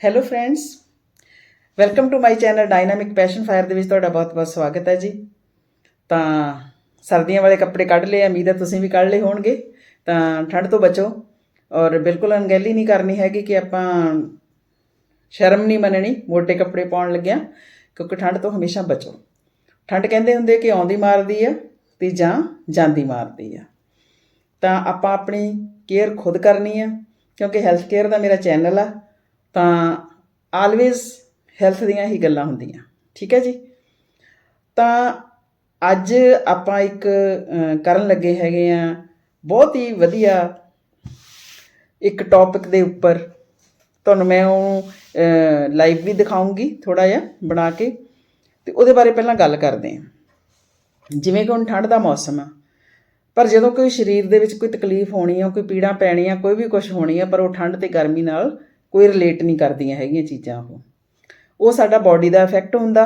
Hello friends welcome to my channel dynamic passion fire ਦੇ ਵਿੱਚ ਤੁਹਾਡਾ ਬਹੁਤ-ਬਹੁਤ ਸਵਾਗਤ ਹੈ ਜੀ। ਤਾਂ ਸਰਦੀਆਂ ਵਾਲੇ ਕੱਪੜੇ ਕੱਢ ਲਏ, ਉਮੀਦ ਹੈ ਤੁਸੀਂ ਵੀ ਕੱਢ ਲਏ ਹੋਣਗੇ। ਤਾਂ ਠੰਡ ਤੋਂ ਬਚੋ ਔਰ ਬਿਲਕੁਲ ਅਣਗਹਿਲੀ ਨਹੀਂ ਕਰਨੀ ਹੈਗੀ ਕਿ ਆਪਾਂ ਸ਼ਰਮ ਨਹੀਂ ਮੰਨਣੀ ਮੋٹے ਕੱਪੜੇ ਪਾਉਣ ਲੱਗਿਆ, ਕਿਉਂਕਿ ਠੰਡ ਤੋਂ ਹਮੇਸ਼ਾ ਬਚੋ। ਠੰਡ ਕਹਿੰਦੇ ਹੁੰਦੇ ਕਿ ਆਉਂਦੀ ਮਾਰਦੀ ਆ ਤੇ ਜਾਂ ਜਾਂਦੀ ਮਾਰਦੀ ਆ। ਤਾਂ ਆਪਾਂ ਆਪਣੀ ਕੇਅਰ ਖੁਦ ਕਰਨੀ ਆ, ਕਿਉਂਕਿ ਹੈਲਥ ਕੇਅਰ ਦਾ ਮੇਰਾ ਚੈਨਲ ਆ। ਤਾਂ ਆਲਵੇਜ਼ ਹੈਲਥ ਦੀਆਂ ਹੀ ਗੱਲਾਂ ਹੁੰਦੀਆਂ। ਠੀਕ ਹੈ ਜੀ? ਤਾਂ ਅੱਜ ਆਪਾਂ ਇੱਕ ਕਰਨ ਲੱਗੇ ਹੈਗੇ ਆ ਬਹੁਤ ਹੀ ਵਧੀਆ ਇੱਕ ਟੌਪਿਕ ਦੇ ਉੱਪਰ। ਤੁਹਾਨੂੰ ਮੈਂ ਉਹ ਲਾਈਵ ਵੀ ਦਿਖਾਉਂਗੀ ਥੋੜਾ ਜਿਹਾ ਬਣਾ ਕੇ ਤੇ ਉਹਦੇ ਬਾਰੇ ਪਹਿਲਾਂ ਗੱਲ ਕਰਦੇ ਹਾਂ। ਜਿਵੇਂ ਕਿ ਹੁਣ ਠੰਡ ਦਾ ਮੌਸਮ ਆ, ਪਰ ਜਦੋਂ ਕੋਈ ਸਰੀਰ ਦੇ ਵਿੱਚ ਕੋਈ ਤਕਲੀਫ ਹੋਣੀ ਆ, ਕੋਈ ਪੀੜਾਂ ਪੈਣੀਆਂ, ਕੋਈ ਵੀ ਕੁਝ ਹੋਣੀ ਆ, ਪਰ ਉਹ ਠੰਡ ਤੇ ਗਰਮੀ ਨਾਲ ਕੋਈ ਰਿਲੇਟ ਨਹੀਂ ਕਰਦੀਆਂ ਹੈਗੀਆਂ ਚੀਜ਼ਾਂ ਉਹ। ਉਹ ਸਾਡਾ ਬਾਡੀ ਦਾ ਇਫੈਕਟ ਹੁੰਦਾ,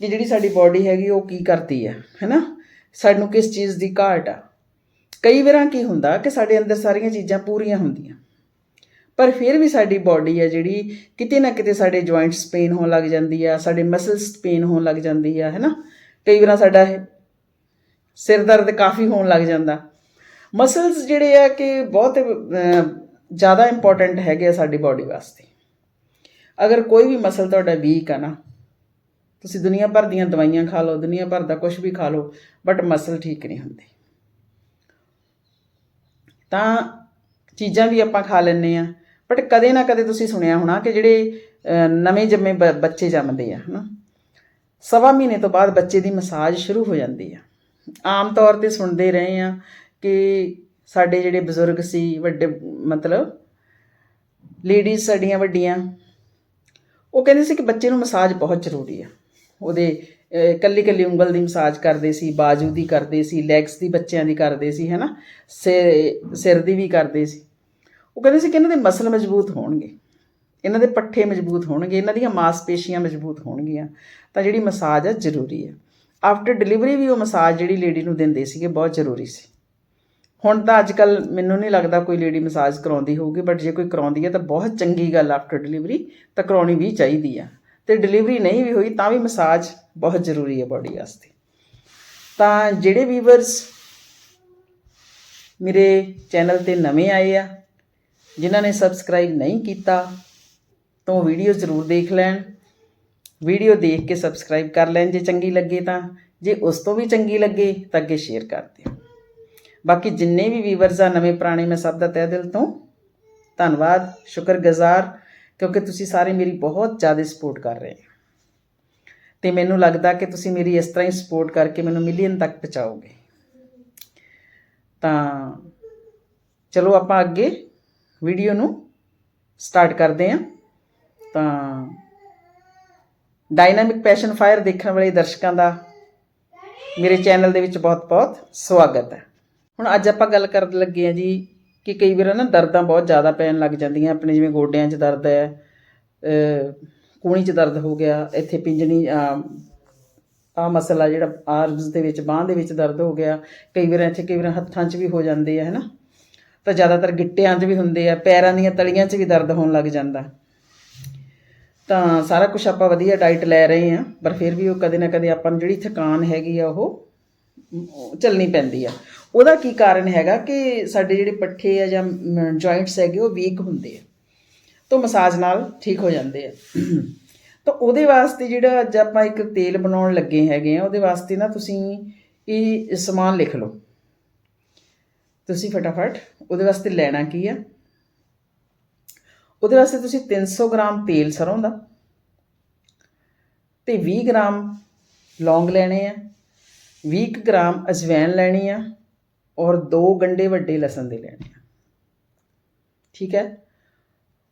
ਕਿ ਜਿਹੜੀ ਸਾਡੀ ਬਾਡੀ ਹੈਗੀ ਉਹ ਕੀ ਕਰਦੀ ਹੈ, ਹੈਨਾ? ਸਾਨੂੰ ਕਿਸ ਚੀਜ਼ ਦੀ ਘਾਟ ਆ? ਕਈ ਵਾਰਾਂ ਕੀ ਹੁੰਦਾ ਕਿ ਸਾਡੇ ਅੰਦਰ ਸਾਰੀਆਂ ਚੀਜ਼ਾਂ ਪੂਰੀਆਂ ਹੁੰਦੀਆਂ, ਪਰ ਫਿਰ ਵੀ ਸਾਡੀ ਬਾਡੀ ਹੈ ਜਿਹੜੀ ਕਿਤੇ ਨਾ ਕਿਤੇ ਸਾਡੇ ਜੁਆਇੰਟਸ ਪੇਨ ਹੋਣ ਲੱਗ ਜਾਂਦੀ ਆ, ਸਾਡੇ ਮਸਲਸ ਪੇਨ ਹੋਣ ਲੱਗ ਜਾਂਦੀ ਆ, ਹੈਨਾ? ਕਈ ਵਾਰਾਂ ਸਾਡਾ ਇਹ ਸਿਰ ਦਰਦ ਕਾਫੀ ਹੋਣ ਲੱਗ ਜਾਂਦਾ। ਮਸਲਸ ਜਿਹੜੇ ਆ ਕਿ ਬਹੁਤ ਜ਼ਿਆਦਾ ਇੰਪੋਰਟੈਂਟ ਹੈਗੇ ਆ ਸਾਡੀ ਬਾਡੀ ਵਾਸਤੇ। ਅਗਰ ਕੋਈ ਵੀ ਮਸਲ ਤੁਹਾਡਾ ਵੀਕ ਆ ਨਾ, ਤੁਸੀਂ ਦੁਨੀਆ ਭਰ ਦੀਆਂ ਦਵਾਈਆਂ ਖਾ ਲਓ, ਦੁਨੀਆ ਭਰ ਦਾ ਕੁਝ ਵੀ ਖਾ ਲਓ ਬਟ ਮਸਲ ਠੀਕ ਨਹੀਂ ਹੁੰਦੇ। ਤਾਂ ਚੀਜ਼ਾਂ ਵੀ ਆਪਾਂ ਖਾ ਲੈਂਦੇ ਆ ਬਟ ਕਦੇ ਨਾ ਕਦੇ ਤੁਸੀਂ ਸੁਣਿਆ ਹੋਣਾ ਕਿ ਜਿਹੜੇ ਨਵੇਂ ਜੰਮੇ ਬ- ਬੱਚੇ ਜੰਮਦੇ ਆ, ਹਨਾ। ਸਵਾ ਮਹੀਨੇ ਤੋਂ ਬਾਅਦ ਬੱਚੇ ਦੀ ਮਸਾਜ ਸ਼ੁਰੂ ਹੋ ਜਾਂਦੀ ਆ। ਆਮ ਤੌਰ ਤੇ ਸੁਣਦੇ ਰਹੇ ਆ ਕਿ ਸਾਡੇ ਜਿਹੜੇ ਬਜ਼ੁਰਗ ਸੀ ਵੱਡੇ ਮਤਲਬ ਲੇਡੀਜ਼ ਸਾਡੀਆਂ ਵੱਡੀਆਂ ਉਹ ਕਹਿੰਦੇ ਸੀ ਕਿ ਬੱਚੇ ਨੂੰ ਮਸਾਜ ਬਹੁਤ ਜ਼ਰੂਰੀ ਆ। ਉਹਦੇ ਅਹ, ਕੱਲੀ ਕੱਲੀ ਉਂਗਲ ਦੀ ਮਸਾਜ ਕਰਦੇ ਸੀ ਬਾਜੂ ਦੀ ਕਰਦੇ ਸੀ ਲੈਗਸ ਦੀ ਬੱਚਿਆਂ ਦੀ ਕਰਦੇ ਸੀ ਹੈਨਾ? ਸਿਰ ਸਿਰ ਦੀ ਵੀ ਕਰਦੇ ਸੀ। ਉਹ ਕਹਿੰਦੇ ਸੀ ਕਿ ਇਹਨਾਂ ਦੇ ਮਸਲ ਮਜ਼ਬੂਤ ਹੋਣਗੇ। ਇਹਨਾਂ ਦੇ ਪੱਠੇ ਮਜ਼ਬੂਤ ਹੋਣਗੇ ਇਹਨਾਂ ਦੀਆਂ ਮਾਸਪੇਸ਼ੀਆਂ ਮਜ਼ਬੂਤ ਹੋਣਗੀਆਂ। ਤਾਂ ਜਿਹੜੀ ਮਸਾਜ ਆ ਜ਼ਰੂਰੀ ਆ। ਆਫਟਰ ਡਿਲੀਵਰੀ ਵੀ ਉਹ ਮਸਾਜ ਜਿਹੜੀ ਲੇਡੀ ਨੂੰ ਦਿੰਦੇ ਸੀਗੇ ਬਹੁਤ ਜ਼ਰੂਰੀ ਸੀ। ਹੁਣ ਤਾਂ ਅੱਜ ਕੱਲ ਮੈਨੂੰ ਨਹੀਂ ਲੱਗਦਾ ਕੋਈ ਲੇਡੀ ਮਸਾਜ ਕਰਾਉਂਦੀ ਹੋਊਗੀ ਬਟ ਜੇ ਕੋਈ ਕਰਾਉਂਦੀ ਹੈ ਤਾਂ ਬਹੁਤ ਚੰਗੀ ਗੱਲ ਆਫਟਰ ਡਿਲੀਵਰੀ ਤਾਂ ਕਰਾਉਣੀ ਵੀ ਚਾਹੀਦੀ ਆ। ਤੇ ਡਿਲੀਵਰੀ ਨਹੀਂ ਵੀ ਹੋਈ ਤਾਂ ਵੀ ਮਸਾਜ ਬਹੁਤ ਜ਼ਰੂਰੀ ਹੈ ਬਾਡੀ ਵਾਸਤੇ। ਤਾਂ ਜਿਹੜੇ ਵੀਵਰਸ ਮੇਰੇ ਚੈਨਲ ਤੇ ਨਵੇਂ ਆਏ ਆ, ਜਿਨ੍ਹਾਂ ਨੇ ਸਬਸਕ੍ਰਾਈਬ ਨਹੀਂ ਕੀਤਾ, ਤਾਂ ਉਹ ਵੀਡੀਓ ਜ਼ਰੂਰ ਦੇਖ ਲੈਣ। ਵੀਡੀਓ ਦੇਖ ਕੇ ਸਬਸਕ੍ਰਾਈਬ ਕਰ ਲੈਣ ਜੇ ਚੰਗੀ ਲੱਗੇ ਤਾਂ। ਜੇ ਉਸ ਤੋਂ ਵੀ ਚੰਗੀ ਲੱਗੇ ਤਾਂ ਅੱਗੇ ਸ਼ੇਅਰ ਕਰ ਦਿਓ। ਬਾਕੀ ਜਿੰਨੇ ਵੀ ਵੀਵਰਸ ਆ ਨਵੇਂ ਪੁਰਾਣੇ ਮੈਂ ਸਭ ਦਾ ਤਹਿ ਦਿਲ ਤੋਂ ਧੰਨਵਾਦ, ਸ਼ੁਕਰਗੁਜ਼ਾਰ, ਕਿਉਂਕਿ ਤੁਸੀਂ ਸਾਰੇ ਮੇਰੀ ਬਹੁਤ ਜ਼ਿਆਦਾ ਸਪੋਰਟ ਕਰ ਰਹੇ ਹੋ। ਤੇ ਮੈਨੂੰ ਲੱਗਦਾ ਕਿ ਤੁਸੀਂ ਮੇਰੀ ਇਸ ਤਰ੍ਹਾਂ ਹੀ ਸਪੋਰਟ ਕਰਕੇ ਮੈਨੂੰ ਮਿਲੀਅਨ ਤੱਕ ਪਹੁੰਚਾਓਗੇ। ਤਾਂ ਚਲੋ ਆਪਾਂ ਅੱਗੇ ਵੀਡੀਓ ਨੂੰ ਸਟਾਰਟ ਕਰਦੇ ਹਾਂ। ਤਾਂ ਡਾਇਨਾਮਿਕ ਪੈਸ਼ਨ ਫਾਇਰ ਦੇਖਣ ਵਾਲੇ ਦਰਸ਼ਕਾਂ ਦਾ ਮੇਰੇ ਚੈਨਲ ਦੇ ਵਿੱਚ ਬਹੁਤ-ਬਹੁਤ ਸਵਾਗਤ ਹੈ। ਹੁਣ ਅੱਜ ਆਪਾਂ ਗੱਲ ਕਰਨ ਲੱਗੇ ਹਾਂ ਜੀ ਕਿ ਕਈ ਵਾਰ ਨਾ ਦਰਦਾਂ ਬਹੁਤ ਜ਼ਿਆਦਾ ਪੈਣ ਲੱਗ ਜਾਂਦੀਆਂ, ਆਪਣੇ ਜਿਵੇਂ ਗੋਡਿਆਂ 'ਚ ਦਰਦ ਹੈ ਕੂਣੀ 'ਚ ਦਰਦ ਹੋ ਗਿਆ, ਇੱਥੇ ਪਿੰਜਣੀ ਆ ਮਸਲਾ ਜਿਹੜਾ ਆਰਮਸ ਦੇ ਵਿੱਚ, ਬਾਹਾਂ ਦੇ ਵਿੱਚ ਦਰਦ ਹੋ ਗਿਆ, ਕਈ ਵਾਰ ਇੱਥੇ ਕਈ ਵਾਰ ਹੱਥਾਂ 'ਚ ਵੀ ਹੋ ਜਾਂਦੇ ਆ, ਹੈਨਾ? ਤਾਂ ਜ਼ਿਆਦਾਤਰ ਗਿੱਟਿਆਂ 'ਚ ਵੀ ਹੁੰਦੇ ਆ, ਪੈਰਾਂ ਦੀਆਂ ਤਲੀਆਂ 'ਚ ਵੀ ਦਰਦ ਹੋਣ ਲੱਗ ਜਾਂਦਾ। ਤਾਂ ਸਾਰਾ ਕੁਝ ਆਪਾਂ ਵਧੀਆ ਡਾਈਟ ਲੈ ਰਹੇ ਆ ਪਰ ਫਿਰ ਵੀ ਉਹ ਕਦੇ ਨਾ ਕਦੇ ਆਪਾਂ ਨੂੰ ਜਿਹੜੀ ਥਕਾਨ ਹੈਗੀ ਆ ਉਹ ਚੱਲਣੀ ਪੈਂਦੀ ਆ। ਉਹਦਾ ਕੀ ਕਾਰਨ ਹੈਗਾ ਕਿ ਸਾਡੇ ਜਿਹੜੇ ਪੱਠੇ ਆ ਜਾਂ ਜੁਆਇੰਟਸ ਹੈਗੇ, ਉਹ ਵੀਕ ਹੁੰਦੇ ਆ, ਤਾਂ ਮਸਾਜ ਨਾਲ ਠੀਕ ਹੋ ਜਾਂਦੇ ਆ। ਤਾਂ ਉਹਦੇ ਵਾਸਤੇ ਜਿਹੜਾ ਅੱਜ ਆਪਾਂ ਇੱਕ ਤੇਲ ਬਣਾਉਣ ਲੱਗੇ ਹੈਗੇ ਆ, ਉਹਦੇ ਵਾਸਤੇ ਨਾ ਤੁਸੀਂ ਇਹ ਸਮਾਨ ਲਿਖ ਲਓ। ਤੁਸੀਂ ਫਟਾਫਟ ਉਹਦੇ ਵਾਸਤੇ ਲੈਣਾ ਕੀ ਆ? ਉਹਦੇ ਵਾਸਤੇ ਤੁਸੀਂ 300 ਗ੍ਰਾਮ ਤੇਲ ਸਰੋਂ ਦਾ, ਤੇ 20 ਗ੍ਰਾਮ ਲੌਂਗ ਲੈਣੇ ਆ 20 ਕੁ ਗ੍ਰਾਮ ਅਜਵਾਇਣ ਲੈਣੀ ਆ ਔਰ ਦੋ ਗੰਡੇ ਵੱਡੇ ਲਸਣ ਦੇ ਲੈਣੇ ਆ। ਠੀਕ ਹੈ?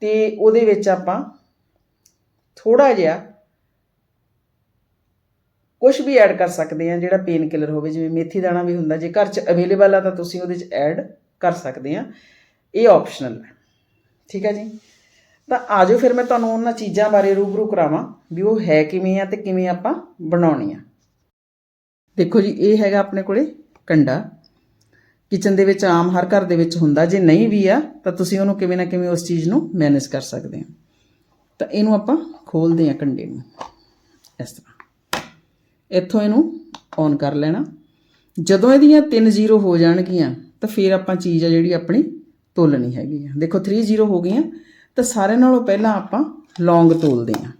ਤੇ ਉਹਦੇ ਵਿੱਚ ਆਪਾਂ ਥੋੜਾ ਜਿਹਾ ਕੁਝ ਵੀ ਐਡ ਕਰ ਸਕਦੇ ਆ ਜਿਹੜਾ ਪੇਨ ਕਿਲਰ ਹੋਵੇ, ਜਿਵੇਂ ਮੇਥੀ ਦਾਣਾ ਵੀ ਹੁੰਦਾ, ਜੇ ਘਰ 'ਚ ਅਵੇਲੇਬਲ ਆ ਤਾਂ ਤੁਸੀਂ ਉਹਦੇ 'ਚ ਐਡ ਕਰ ਸਕਦੇ ਆ ਇਹ ਆਪਸ਼ਨਲ ਹੈ। ਠੀਕ ਹੈ ਜੀ? ਤਾਂ ਆਜੋ ਫਿਰ ਮੈਂ ਤੁਹਾਨੂੰ ਉਹਨਾਂ ਚੀਜ਼ਾਂ ਬਾਰੇ ਰੂਬਰੂ ਕਰਾਵਾਂ ਵੀ ਉਹ ਹੈ ਕਿਵੇਂ ਆ ਤੇ ਕਿਵੇਂ ਆਪਾਂ ਬਣਾਉਣੀ ਆ ਦੇਖੋ ਜੀ, ਇਹ ਹੈਗਾ ਆਪਣੇ ਕੋਲੇ ਕੰਡਾ। ਕਿਚਨ ਦੇ ਵਿੱਚ ਆਮ ਹਰ ਘਰ ਦੇ ਵਿੱਚ ਹੁੰਦਾ, ਜੇ ਨਹੀਂ ਵੀ ਆ, ਤਾਂ ਤੁਸੀਂ ਉਹਨੂੰ ਕਿਵੇਂ ਨਾ ਕਿਵੇਂ ਉਸ ਚੀਜ਼ ਨੂੰ ਮੈਨੇਜ ਕਰ ਸਕਦੇ ਹੋ। ਤਾਂ ਇਹਨੂੰ ਆਪਾਂ ਖੋਲਦੇ ਹਾਂ ਕੰਡੇ ਨੂੰ ਇਸ ਤਰ੍ਹਾਂ। ਇੱਥੋਂ ਇਹਨੂੰ ਔਨ ਕਰ ਲੈਣਾ। ਜਦੋਂ ਇਹਦੀਆਂ 3 ਜ਼ੀਰੋ ਹੋ ਜਾਣਗੀਆਂ, ਤਾਂ ਫਿਰ ਆਪਾਂ ਚੀਜ਼ ਆ ਜਿਹੜੀ ਆਪਣੀ ਤੋਲਣੀ ਹੈਗੀ ਆ। ਦੇਖੋ 3 ਜ਼ੀਰੋ ਹੋ ਗਈਆਂ, ਤਾਂ ਸਾਰਿਆਂ ਨਾਲੋਂ ਪਹਿਲਾਂ ਆਪਾਂ ਲੌਂਗ ਤੋਲਦੇ ਹਾਂ।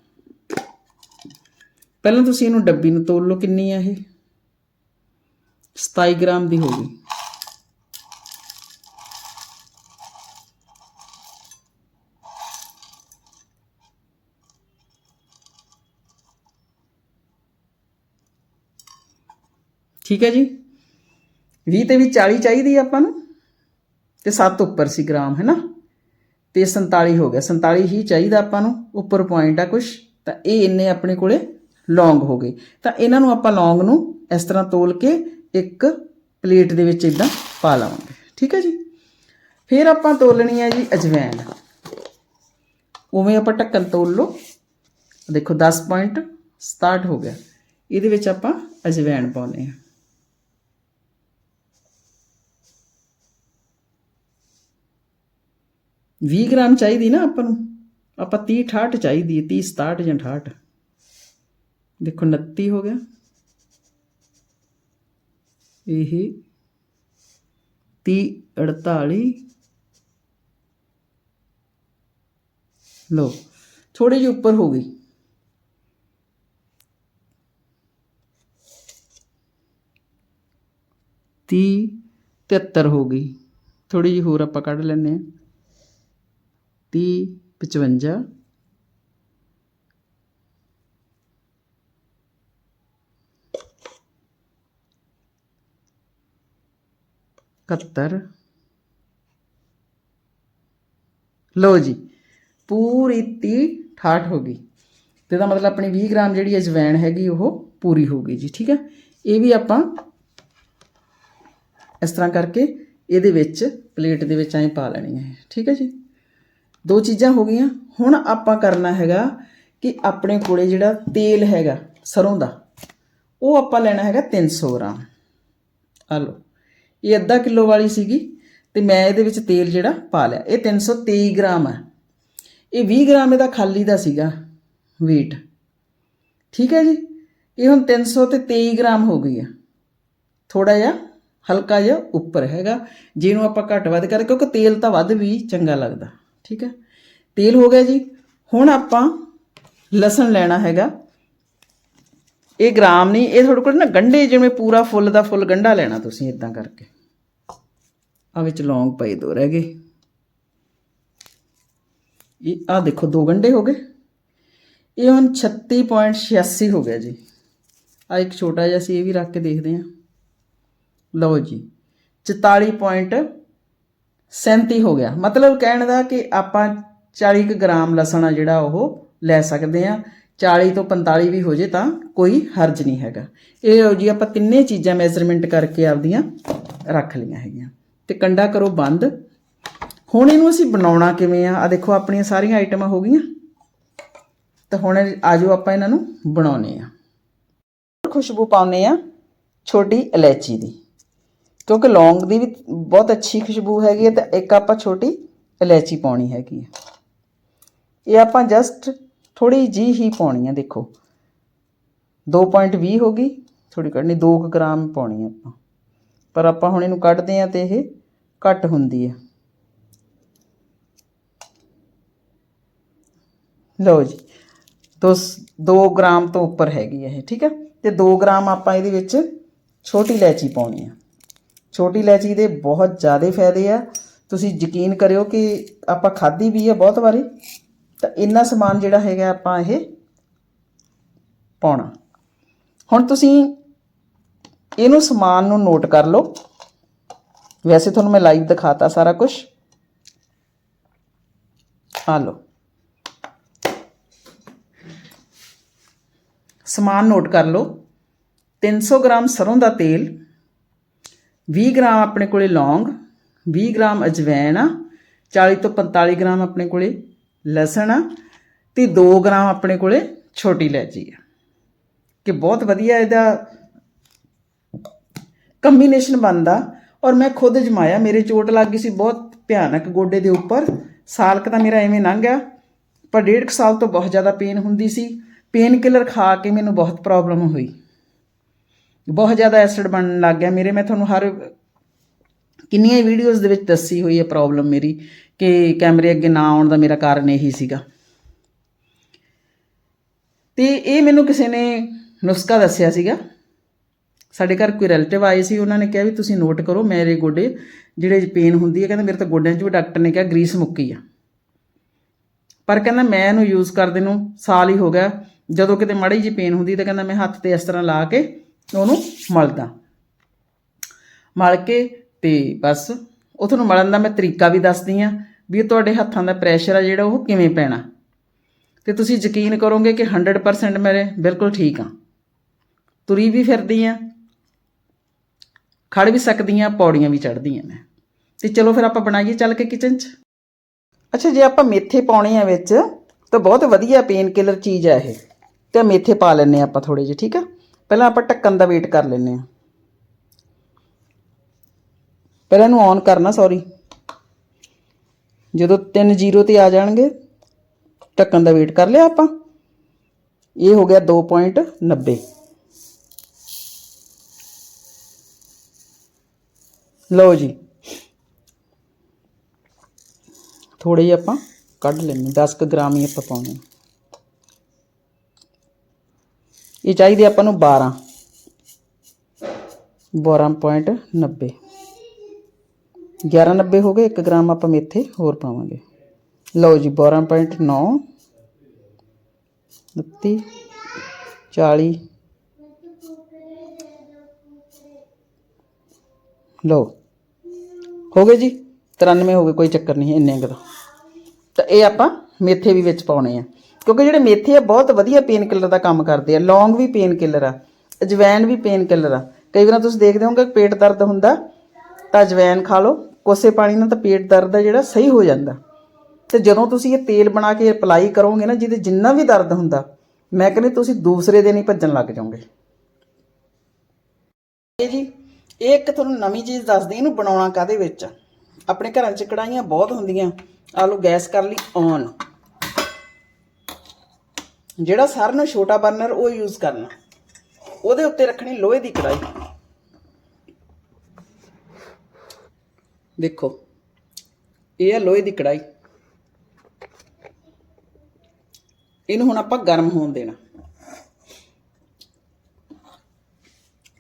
ਪਹਿਲਾਂ ਤੁਸੀਂ ਇਹਨੂੰ ਡੱਬੀ ਨੂੰ ਤੋਲ ਲਓ, ਕਿੰਨੀ ਆ ਇਹ? 27 ਗ੍ਰਾਮ ਦੀ ਹੋ ਗਈ। ਠੀਕ ਹੈ ਜੀ? 20 ਤੇ ਵੀ 40 ਚਾਹੀਦੀ ਆਪਾਂ ਨੂੰ? ਤੇ 7 ਉੱਪਰ ਸੀ ਗ੍ਰਾਮ, ਹੈ ਨਾ? ਤੇ 47 ਹੋ ਗਿਆ। 47 ਹੀ ਚਾਹੀਦਾ ਆਪਾਂ ਨੂੰ। ਉੱਪਰ ਪੁਆਇੰਟ ਆ ਕੁਛ। ਤਾਂ ਇਹ ਇੰਨੇ ਆਪਣੇ ਕੋਲੇ ਲੌਂਗ ਹੋ ਗਏ। ਤਾਂ ਇਹਨਾਂ ਨੂੰ ਆਪਾਂ ਲੌਂਗ ਨੂੰ ਇਸ ਤਰ੍ਹਾਂ ਤੋਲ ਕੇ ਇੱਕ ਪਲੇਟ ਦੇ ਵਿੱਚ ਇਦਾਂ ਪਾ ਲਵਾਂਗੇ। ਠੀਕ ਹੈ ਜੀ? ਫਿਰ ਆਪਾਂ ਤੋਲਣੀ ਹੈ ਜੀ ਅਜਵੈਨ ਉਵੇਂ ਆਪਾਂ ਢੱਕਣ ਤੋਲ ਲਓ। ਦੇਖੋ 10 ਪੁਆਇੰਟ ਸਟਾਰਟ ਹੋ ਗਿਆ। ਇਹਦੇ ਵਿੱਚ ਆਪਾਂ ਅਜਵੈਨ ਪਾਉਨੇ ਆ ਵੀਹ ਗ੍ਰਾਮ ਚਾਹੀਦੀ ਨਾ ਆਪਾਂ ਨੂੰ। ਆਪਾਂ 30 68 ਚਾਹੀਦੀ ਹੈ 30 67 ਜਾਂ 68 ਦੇਖੋ 29 ਹੋ ਗਿਆ। ਇਹ 30 48 ਲੋ ਥੋੜੀ ਜਿਹੀ ਉੱਪਰ ਹੋ ਗਈ। ਤੀਹ 73 ਹੋ ਗਈ। ਥੋੜੀ ਜਿਹੀ ਹੋਰ ਆਪਾਂ ਕੱਢ ਲੈਂਦੇ ਹਾਂ। ਤੀਹ, ਪਚਵੰਜਾ। ਇਕਹੱਤਰ। ਲਓ ਜੀ, ਪੂਰੀ 30 68 ਹੋ ਗਈ। ਤੇ ਦਾ ਮਤਲਬ ਆਪਣੀ 20 ਗ੍ਰਾਮ ਜਿਹੜੀ ਅਜਵੈਣ ਹੈਗੀ, ਉਹ ਪੂਰੀ ਹੋ ਗਈ ਜੀ, ਠੀਕ ਹੈ? ਇਹ ਵੀ ਆਪਾਂ ਇਸ ਤਰ੍ਹਾਂ ਕਰਕੇ ਇਹਦੇ ਵਿੱਚ ਪਲੇਟ ਦੇ ਵਿੱਚ ਐਂ ਪਾ ਲੈਣੀ ਹੈ, ਠੀਕ ਹੈ ਜੀ? ਦੋ ਚੀਜ਼ਾਂ ਹੋ ਗਈਆਂ। ਹੁਣ ਆਪਾਂ ਕਰਨਾ ਹੈਗਾ ਕਿ ਆਪਣੇ ਕੋਲੇ ਜਿਹੜਾ ਤੇਲ ਹੈਗਾ ਸਰੋਂ ਦਾ, ਉਹ ਆਪਾਂ ਲੈਣਾ ਹੈਗਾ 300 ਗ੍ਰਾਮ। ਆ ਲਓ, ਇਹ ਅੱਧਾ ਕਿਲੋ ਵਾਲੀ ਸੀਗੀ ਤੇ ਮੈਂ ਇਹਦੇ ਵਿੱਚ ਤੇਲ ਜਿਹੜਾ ਪਾ ਲਿਆ। ਇਹ 323 ਗ੍ਰਾਮ ਹੈ ਇਹ 20 ਗ੍ਰਾਮ ਇਹਦਾ ਖਾਲੀ ਦਾ ਸੀਗਾ weight ਠੀਕ ਹੈ ਜੀ? ਇਹ ਹੁਣ 300 ਤੇ 23 ਗ੍ਰਾਮ ਹੋ ਗਈ ਆ। ਥੋੜਾ ਜਿਹਾ ਹਲਕਾ ਜਿਹਾ ਉੱਪਰ ਹੈਗਾ, ਜਿਹਨੂੰ ਆਪਾਂ ਘੱਟ ਵੱਧ ਕਰ ਕਿਉਂਕਿ ਤੇਲ ਤਾਂ ਵੱਧ ਵੀ ਚੰਗਾ ਲੱਗਦਾ। ਠੀਕ ਹੈ? ਤੇਲ ਹੋ ਗਿਆ ਜੀ। ਹੁਣ ਆਪਾਂ ਲਸਣ ਲੈਣਾ ਹੈਗਾ। ਇਹ ਗ੍ਰਾਮ ਨਹੀਂ, ਇਹ ਤੁਹਾਡੇ ਕੋਲ ਨਾ ਗੰਢੇ ਜਿਵੇਂ ਪੂਰਾ ਫੁੱਲ ਦਾ ਫੁੱਲ ਗੰਢਾ ਲੈਣਾ ਤੁਸੀਂ ਇਦਾਂ ਕਰਕੇ। ਆ ਵਿੱਚ ਲੌਂਗ ਪਏ ਦੋ ਰਹਿ ਗਏ। ਇਹ ਆ ਦੇਖੋ, ਦੋ ਗੰਢੇ ਹੋ ਗਏ। ਇਹ ਹੁਣ 36.86 ਹੋ ਗਿਆ ਜੀ। ਆ ਇੱਕ ਛੋਟਾ ਜਿਹਾ ਸੀ, ਇਹ ਵੀ ਰੱਖ ਕੇ ਦੇਖਦੇ ਹਾਂ। ਲਓ ਜੀ 44.37 ਹੋ ਗਿਆ। ਮਤਲਬ ਕਹਿਣ ਦਾ ਕਿ ਆਪਾਂ 40 ਕੁ ਗ੍ਰਾਮ ਲਸਣ ਆ ਜਿਹੜਾ ਉਹ ਲੈ ਸਕਦੇ ਆ। 40 ਤੋਂ 45 ਵੀ ਹੋ ਜੇ ਤਾਂ ਕੋਈ ਹਰਜ ਨਹੀਂ ਹੈਗਾ। ਇਹ ਹੋ ਜੀ, ਆਪਾਂ ਤਿੰਨੇ ਚੀਜ਼ਾਂ ਮੈਜ਼ਰਮੈਂਟ ਕਰਕੇ ਆਪਦੀਆਂ ਰੱਖ ਲਈਆਂ ਹੈਗੀਆਂ। ਤੇ ਕੰਡਾ ਕਰੋ ਬੰਦ। ਹੁਣ ਇਹਨੂੰ ਅਸੀਂ ਬਣਾਉਣਾ ਕਿਵੇਂ ਆ? ਆ ਦੇਖੋ, ਆਪਣੀਆਂ ਸਾਰੀਆਂ ਆਈਟਮਾਂ ਹੋ ਗਈਆਂ। ਤਾਂ ਹੁਣ ਆਜੋ ਆਪਾਂ ਇਹਨਾਂ ਨੂੰ ਬਣਾਉਨੇ ਆ। ਖੁਸ਼ਬੂ ਪਾਉਨੇ ਆ ਛੋਟੀ ਇਲਾਇਚੀ ਦੀ। ਕਿਉਂਕਿ ਲੌਂਗ ਦੀ ਵੀ ਬਹੁਤ ਅੱਛੀ ਖੁਸ਼ਬੂ ਹੈਗੀ ਹੈ ਤੇ ਇੱਕ ਆਪਾਂ ਛੋਟੀ ਇਲਾਇਚੀ ਪਾਉਣੀ ਹੈਗੀ ਹੈ। ਇਹ ਆਪਾਂ ਜਸਟ ਥੋੜੀ ਜੀ ਹੀ ਪਾਉਣੀ ਹੈ, ਦੇਖੋ। 2.20 ਹੋ ਗਈ ਥੋੜੀ ਕੱਢਣੀ 2 ਗ੍ਰਾਮ ਪਾਉਣੀ ਹੈ ਆਪਾਂ। ਪਰ ਆਪਾਂ ਹੁਣ ਇਹਨੂੰ ਕੱਢਦੇ ਆ ਤੇ ਇਹ ਘੱਟ ਹੁੰਦੀ ਹੈ। ਲਓ ਜੀ 2 2 ਗ੍ਰਾਮ ਤੋਂ ਉੱਪਰ ਹੈਗੀ ਹੈ ਇਹ, ਠੀਕ ਹੈ? ਤੇ 2 ਗ੍ਰਾਮ ਆਪਾਂ ਇਹਦੇ ਵਿੱਚ ਛੋਟੀ ਇਲਾਇਚੀ ਪਾਉਣੀ ਹੈ। ਛੋਟੀ ਇਲਾਇਚੀ ਦੇ ਬਹੁਤ ਜ਼ਿਆਦਾ ਫਾਇਦੇ ਆ। ਤੁਸੀਂ ਯਕੀਨ ਕਰਿਓ ਕਿ ਆਪਾਂ ਖਾਧੀ ਵੀ ਹੈ ਬਹੁਤ ਵਾਰੀ। ਤਾਂ ਇੰਨਾ ਸਮਾਨ ਜਿਹੜਾ ਹੈਗਾ ਆਪਾਂ ਇਹ ਪਾਉਣਾ। ਹੁਣ ਤੁਸੀਂ ਇਹਨੂੰ ਸਮਾਨ ਨੂੰ ਨੋਟ ਕਰ ਲਓ। ਵੈਸੇ ਤੁਹਾਨੂੰ ਮੈਂ ਲਾਈਵ ਦਿਖਾਤਾ ਸਾਰਾ ਕੁਝ ਆ ਲਓ। ਸਮਾਨ ਨੋਟ ਕਰ ਲਓ। 300 ਗ੍ਰਾਮ ਸਰੋਂ ਦਾ ਤੇਲ 20 ਗ੍ਰਾਮ ਆਪਣੇ ਕੋਲੇ ਲੌਂਗ 20 ਗ੍ਰਾਮ ਅਜਵੈਣ ਆ 40 ਤੋਂ 45 ਗ੍ਰਾਮ ਆਪਣੇ ਕੋਲੇ ਲਸਣ ਆ ਤੇ 2 ਗ੍ਰਾਮ ਆਪਣੇ ਕੋਲੇ ਛੋਟੀ ਇਲਾਇਚੀ ਆ। ਕਿ ਬਹੁਤ ਵਧੀਆ ਇਹਦਾ ਕੰਬੀਨੇਸ਼ਨ ਬਣਦਾ ਔਰ ਮੈਂ ਖੁਦ ਜਮਾਇਆ ਮੇਰੇ ਚੋਟ ਲੱਗ ਗਈ ਸੀ, ਬਹੁਤ ਭਿਆਨਕ ਗੋਡੇ ਦੇ ਉੱਪਰ। ਸਾਲਕ ਤਾਂ ਮੇਰਾ ਐਵੇਂ ਲੰਘ ਗਿਆ, ਪਰ ਡੇਢ ਕੁ ਸਾਲ ਤੋਂ ਬਹੁਤ ਜ਼ਿਆਦਾ ਪੇਨ ਹੁੰਦੀ ਸੀ। ਪੇਨ ਕਿਲਰ ਖਾ ਕੇ ਮੈਨੂੰ ਬਹੁਤ ਪ੍ਰੋਬਲਮ ਹੋਈ। ਬਹੁਤ ਜ਼ਿਆਦਾ ਐਸਿਡ ਬਣਨ ਲੱਗ ਗਿਆ। ਮੇਰੇ, ਮੈਂ ਤੁਹਾਨੂੰ ਹਰ ਕਿੰਨੀਆਂ ਵੀਡੀਓਜ਼ ਦੇ ਵਿੱਚ ਦੱਸੀ ਹੋਈ ਹੈ ਪ੍ਰੋਬਲਮ ਮੇਰੀ ਕਿ ਕੈਮਰੇ ਅੱਗੇ ਨਾ ਆਉਣ ਦਾ ਮੇਰਾ ਕਾਰਨ ਇਹੀ ਸੀਗਾ। ਤੇ ਇਹ ਮੈਨੂੰ ਕਿਸੇ ਨੇ ਨੁਸਖਾ ਦੱਸਿਆ ਸੀਗਾ। ਸਾਡੇ ਘਰ ਕੋਈ ਰਿਲੇਟਿਵ ਆਏ ਸੀ, ਉਹਨਾਂ ਨੇ ਕਿਹਾ ਵੀ ਤੁਸੀਂ ਨੋਟ ਕਰੋ ਮੇਰੇ ਗੋਡੇ ਜਿਹੜੇ ਪੇਨ ਹੁੰਦੀ ਹੈ। ਕਹਿੰਦਾ ਮੇਰੇ ਤਾਂ ਗੋਡਿਆਂ 'ਚ ਵੀ ਡਾਕਟਰ ਨੇ ਕਿਹਾ ਗਰੀਸ ਮੁੱਕੀ ਆ। ਪਰ ਕਹਿੰਦਾ ਮੈਂ ਇਹਨੂੰ ਯੂਜ਼ ਕਰਦੇ ਨੂੰ ਸਾਲ ਹੀ ਹੋ ਗਿਆ। ਜਦੋਂ ਕਿਤੇ ਮਾੜੀ ਜੀ ਪੇਨ ਹੁੰਦੀ ਤਾਂ ਕਹਿੰਦਾ ਮੈਂ ਹੱਥ ਤੇ ਇਸ ਤਰ੍ਹਾਂ ਲਾ ਕੇ ਉਹਨੂੰ ਮਲਦਾ। ਮਲ ਕੇ ਤੇ ਬਸ, ਉਹ ਤੁਹਾਨੂੰ ਮਲਣ ਦਾ ਮੈਂ ਤਰੀਕਾ ਵੀ ਦੱਸਦੀ ਆ ਵੀ ਇਹ ਤੁਹਾਡੇ ਹੱਥਾਂ ਦਾ ਪ੍ਰੈਸ਼ਰ ਆ ਜਿਹੜਾ ਉਹ ਕਿਵੇਂ ਪੈਣਾ। ਤੇ ਤੁਸੀਂ ਯਕੀਨ ਕਰੋਗੇ ਕਿ 100% ਮੇਰੇ ਬਿਲਕੁਲ ਠੀਕ ਆ। ਤੁਰੀ ਵੀ ਫਿਰਦੀ ਆ। ਖੜ ਵੀ ਸਕਦੀ ਆ, ਪੌੜੀਆਂ ਵੀ ਚੜ੍ਹਦੀ ਆ ਮੈਂ ਤੇ ਚਲੋ ਫਿਰ ਆਪਾਂ ਬਣਾਈਏ ਚੱਲ ਕੇ ਕਿਚਨ 'ਚ। ਅੱਛਾ, ਜੇ ਆਪਾਂ ਮੇਥੇ ਪਾਉਣੇ ਆ ਵਿੱਚ, ਤਾਂ ਬਹੁਤ ਵਧੀਆ ਪੇਨ ਕਿਲਰ ਚੀਜ਼ ਆ ਇਹ। ਤੇ ਮੇਥੇ ਪਾ ਲੈਣੇ ਆਪਾਂ ਥੋੜੇ ਜਿਹੇ, ਠੀਕ ਆ? ਪਹਿਲਾਂ ਆਪਾਂ ਢੱਕਣ ਦਾ ਵੇਟ ਕਰ ਲੈਂਦੇ ਹਾਂ। ਪਹਿਲਾਂ ਇਹਨੂੰ ਔਨ ਕਰਨਾ ਸੌਰੀ ਜਦੋਂ 3 ਜ਼ੀਰੋ ਤੇ ਆ ਜਾਣਗੇ, ਢੱਕਣ ਦਾ ਵੇਟ ਕਰ ਲਿਆ ਆਪਾਂ। ਇਹ ਹੋ ਗਿਆ 2.90 ਲਓ ਜੀ। ਥੋੜੇ ਜਿਹੇ ਆਪਾਂ ਕੱਢ ਲੈਣੇ 10 ਕੁ ਗ੍ਰਾਮ ਹੀ ਆਪਾਂ ਪਾਉਣੇ ਇਹ ਚਾਹੀਦੇ ਆਪਾਂ ਨੂੰ 12 12.90 1190 ਹੋ ਗਏ 1 ਗ੍ਰਾਮ ਆਪਾਂ ਮੇਥੇ ਹੋਰ ਪਾਵਾਂਗੇ। ਲਓ ਜੀ 12.9 32 40 ਲਓ, ਹੋ ਗਏ ਜੀ 93 ਹੋ ਗਏ, ਕੋਈ ਚੱਕਰ ਨਹੀਂ, ਇੰਨੇ ਕੁ ਦਾ ਤਾਂ ਇਹ ਆਪਾਂ ਮੇਥੇ ਵੀ ਵਿੱਚ ਪਾਉਣੇ ਆ। ਕਿਉਂਕਿ ਜਿਹੜੇ ਮੇਥੇ ਆ, ਬਹੁਤ ਵਧੀਆ ਪੇਨ ਕਿਲਰ ਦਾ ਕੰਮ ਕਰਦੇ ਆ। ਲੌਂਗ ਵੀ ਪੇਨ ਕਿਲਰ ਆ ਅਜਵੈਨ ਵੀ ਪੇਨ ਕਿਲਰ ਆ। ਕਈ ਵਾਰ ਤੁਸੀਂ ਦੇਖਦੇ ਹੋਗੇ ਪੇਟ ਦਰਦ ਹੁੰਦਾ, ਤਾਂ ਅਜਵੈਨ ਖਾ ਲਓ। ਕੋਸੇ ਪਾਣੀ ਨਾਲ ਤਾਂ ਪੇਟ ਦਰਦ ਆ ਜਿਹੜਾ, ਸਹੀ ਹੋ ਜਾਂਦਾ। ਤੇ ਜਦੋਂ ਤੁਸੀਂ ਇਹ ਤੇਲ ਬਣਾ ਕੇ ਅਪਲਾਈ ਕਰੋਗੇ ਨਾ, ਜਿਹਦੇ ਜਿੰਨਾ ਵੀ ਦਰਦ ਹੁੰਦਾ, ਮੈਂ ਕਹਿੰਦੀ ਤੁਸੀਂ ਦੂਸਰੇ ਦਿਨ ਹੀ ਭੱਜਣ ਲੱਗ ਜਾਓਗੇ। ਇਹ ਜੀ, ਇਹ ਇੱਕ ਤੁਹਾਨੂੰ ਨਵੀਂ ਚੀਜ਼ ਦੱਸਦੀ, ਇਹਨੂੰ ਬਣਾਉਣਾ ਕਾਦੇ ਵਿੱਚ ਆਪਣੇ ਘਰਾਂ 'ਚ ਕੜਾਈਆਂ ਬਹੁਤ ਹੁੰਦੀਆਂ। ਆ ਗੈਸ ਕਰ ਲਈ ਔਨ ਜਿਹੜਾ ਸਾਰਿਆਂ ਨੂੰ ਛੋਟਾ ਬਰਨਰ ਉਹ ਯੂਜ਼ ਕਰਨਾ। ਉਹਦੇ ਉੱਤੇ ਰੱਖਣੀ ਲੋਹੇ ਦੀ ਕੜਾਈ ਦੇਖੋ, ਇਹ ਹੈ ਲੋਹੇ ਦੀ ਕੜਾਈ ਇਹਨੂੰ ਹੁਣ ਆਪਾਂ ਗਰਮ ਹੋਣ ਦੇਣਾ।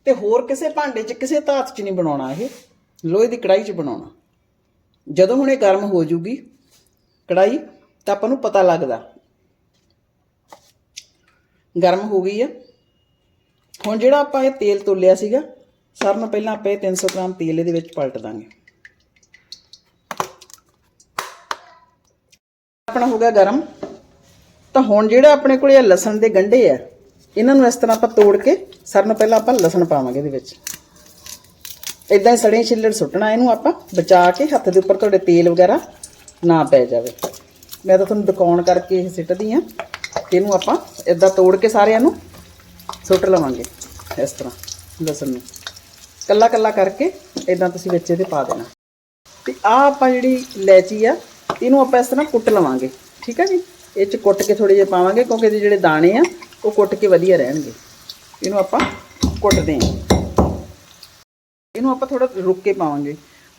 ਤੇ ਹੋਰ ਕਿਸੇ ਭਾਂਡੇ 'ਚ, ਕਿਸੇ ਧਾਤ 'ਚ ਨਹੀਂ ਬਣਾਉਣਾ ਇਹ। ਲੋਹੇ ਦੀ ਕੜਾਈ 'ਚ ਬਣਾਉਣਾ। ਜਦੋਂ ਹੁਣ ਇਹ ਗਰਮ ਹੋ ਜੂਗੀ ਕੜਾਈ ਤਾਂ ਆਪਾਂ ਨੂੰ ਪਤਾ ਲੱਗਦਾ। ਗਰਮ ਹੋ ਗਈ ਆ। ਹੁਣ ਜਿਹੜਾ ਆਪਾਂ ਇਹ ਤੇਲ ਤੋਲਿਆ ਸੀਗਾ ਸਾਰਿਆਂ ਨੂੰ ਪਹਿਲਾਂ ਆਪਾਂ ਇਹ 300 ਗ੍ਰਾਮ ਤੇਲ ਇਹਦੇ ਵਿੱਚ ਪਲਟ ਦਾਂਗੇ। ਆਪਣਾ ਹੋ ਗਿਆ ਗਰਮ। ਤਾਂ ਹੁਣ ਜਿਹੜਾ ਆਪਣੇ ਕੋਲੇ ਇਹ ਲਸਣ ਦੇ ਗੰਢੇ ਆ, ਇਹਨਾਂ ਨੂੰ ਇਸ ਤਰ੍ਹਾਂ ਆਪਾਂ ਤੋੜ ਕੇ ਸਾਰਿਆਂ ਨੂੰ ਪਹਿਲਾਂ ਆਪਾਂ ਲਸਣ ਪਾਵਾਂਗੇ ਇਹਦੇ ਵਿੱਚ। ਇਦਾਂ ਹੀ ਸੜੇ ਛਿੱਲੜ ਸੁੱਟਣਾ ਇਹਨੂੰ ਆਪਾਂ, ਬਚਾ ਕੇ ਹੱਥ ਦੇ ਉੱਪਰ ਤੁਹਾਡੇ ਤੇਲ ਵਗੈਰਾ ਨਾ ਪੈ ਜਾਵੇ। ਮੈਂ ਤਾਂ ਤੁਹਾਨੂੰ ਦਿਖਾਉਣ ਕਰਕੇ ਇਹ ਸਿੱਟਦੀ ਆ। ਇਹਨੂੰ ਆਪਾਂ ਇਦਾਂ ਤੋੜ ਕੇ ਸਾਰਿਆਂ ਨੂੰ ਸੁੱਟ ਲਵਾਂਗੇ, ਇਸ ਤਰ੍ਹਾਂ, ਲਸਣ ਨੂੰ। ਕੱਲਾ ਕੱਲਾ ਕਰਕੇ ਇਦਾਂ ਤੁਸੀਂ ਵਿੱਚ ਇਹਦੇ ਪਾ ਦੇਣਾ। ਤੇ ਆ ਆਪਾਂ ਜਿਹੜੀ ਲੈਚੀ ਆ, ਇਹਨੂੰ ਆਪਾਂ ਇਸ ਤਰ੍ਹਾਂ ਕੁੱਟ ਲਵਾਂਗੇ, ਠੀਕ ਹੈ ਜੀ? ਇਹ ਚ ਕੁੱਟ ਕੇ ਥੋੜੇ ਜਿਹੇ ਪਾਵਾਂਗੇ, ਕਿਉਂਕਿ ਇਹਦੇ ਜਿਹੜੇ ਦਾਣੇ ਆ, ਉਹ ਕੁੱਟ ਕੇ ਵਧੀਆ ਰਹਿਣਗੇ। ਇਹਨੂੰ ਆਪਾਂ ਕੁੱਟਦੇ ਹਾਂ। ਇਹਨੂੰ ਆਪਾਂ ਥੋੜਾ ਰੁੱਕ ਕੇ ਪਾਵਾਂਗੇ।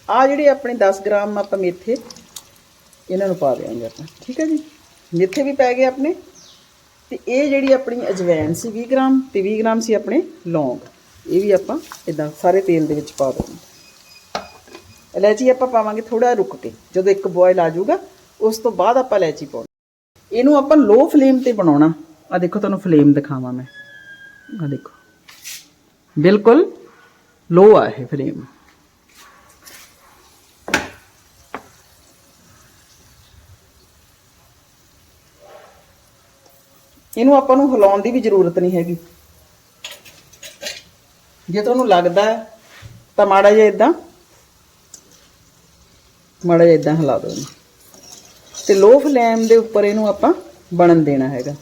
ਆ ਜਿਹੜੇ ਆਪਣੇ 10 ਗ੍ਰਾਮ ਆਪਾਂ ਮੇਥੇ, ਇਹਨਾਂ ਨੂੰ ਪਾ ਦੇਵਾਂਗੇ ਆਪਾਂ, ਠੀਕ ਹੈ ਜੀ? ਮੇਥੇ ਵੀ ਪੈ ਗਏ ਆਪਣੇ। ਤੇ ਇਹ ਜਿਹੜੀ ਆਪਣੀ ਅਜਵੈਨ ਸੀ 20 ਗ੍ਰਾਮ ਤੇ 20 ਗ੍ਰਾਮ ਸੀ ਆਪਣੇ ਲੌਂਗ। ਇਹ ਵੀ ਆਪਾਂ ਇਦਾਂ ਸਾਰੇ ਤੇਲ ਦੇ ਵਿੱਚ ਪਾ ਦੇਵਾਂਗੇ ਇਲਾਇਚੀ ਆਪਾਂ ਪਾਵਾਂਗੇ ਥੋੜਾ ਰੁੱਕ ਕੇ, ਜਦੋਂ ਇੱਕ ਬੋਇਲ ਆ ਜਾਊਗਾ, ਉਸ ਤੋਂ ਬਾਅਦ ਆਪਾਂ ਇਲਾਇਚੀ ਪਾਉਣੀ। ਇਹਨੂੰ ਆਪਾਂ ਲੋ ਫਲੇਮ ਤੇ ਬਣਾਉਣਾ। ਆ ਦੇਖੋ ਤੁਹਾਨੂੰ ਫਲੇਮ ਦਿਖਾਵਾਂ ਮੈਂ। ਆ ਦੇਖੋ। ਬਿਲਕੁਲ ਲੋ ਆ ਇਹ ਫਲੇਮ ਇਹਨੂੰ ਆਪਾਂ ਨੂੰ ਹਿਲਾਉਣ ਦੀ ਵੀ ਜ਼ਰੂਰਤ ਨਹੀਂ ਹੈਗੀ। ਜੇ ਤੁਹਾਨੂੰ ਲੱਗਦਾ ਤਾਂ ਮਾੜਾ ਜਿਹਾ ਇਦਾਂ ਮਾੜਾ ਜਿਹਾ ਇਦਾਂ ਹਿਲਾ ਦਿਓ ਇਹਨੂੰ। ਤੇ ਲੋ ਫਲੇਮ ਦੇ ਉੱਪਰ ਇਹਨੂੰ ਆਪਾਂ ਬਣਨ ਦੇਣਾ ਹੈਗਾ।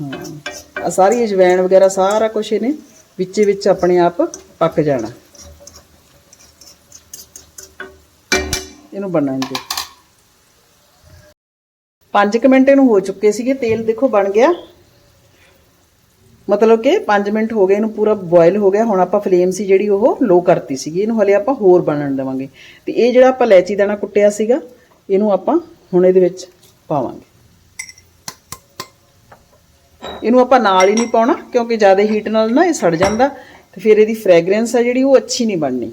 ਹਾਂ ਆ ਸਾਰੀ ਅਜਵੈਣ ਵਗੈਰਾ ਸਾਰਾ ਕੁਝ ਇਹਨੇ ਵਿੱਚੇ ਵਿੱਚ ਆਪਣੇ ਆਪ ਪੱਕ ਜਾਣਾ। ਇਹਨੂੰ ਬਣਨ ਦਿਓ। 5 ਮਿੰਟ ਇਹਨੂੰ ਹੋ ਚੁੱਕੇ ਸੀਗੇ, ਤੇਲ ਦੇਖੋ ਬਣ ਗਿਆ। ਮਤਲਬ ਕਿ 5 ਮਿੰਟ ਹੋ ਗਏ, ਇਹਨੂੰ ਪੂਰਾ ਬੋਇਲ ਹੋ ਗਿਆ। ਹੁਣ ਆਪਾਂ ਫਲੇਮ ਸੀ ਜਿਹੜੀ ਉਹ ਲੋ ਕਰਤੀ ਸੀਗੀ। ਇਹਨੂੰ ਹਲੇ ਆਪਾਂ ਹੋਰ ਬਣਨ ਦੇਵਾਂਗੇ। ਤੇ ਇਹ ਜਿਹੜਾ ਆਪਾਂ ਲੈਚੀ ਦਾਣਾ ਕੁੱਟਿਆ ਸੀਗਾ, ਇਹਨੂੰ ਆਪਾਂ ਹੁਣ ਇਹਦੇ ਵਿੱਚ ਪਾਵਾਂਗੇ। ਇਹਨੂੰ ਆਪਾਂ ਨਾਲ ਹੀ ਨਹੀਂ ਪਾਉਣਾ, ਕਿਉਂਕਿ ਜ਼ਿਆਦਾ ਹੀਟ ਨਾਲ ਨਾ ਇਹ ਸੜ ਜਾਂਦਾ। ਤੇ ਫਿਰ ਇਹਦੀ ਫ੍ਰੈਗਰੈਂਸ ਹੈ ਜਿਹੜੀ, ਉਹ ਅੱਛੀ ਨਹੀਂ ਬਣਨੀ।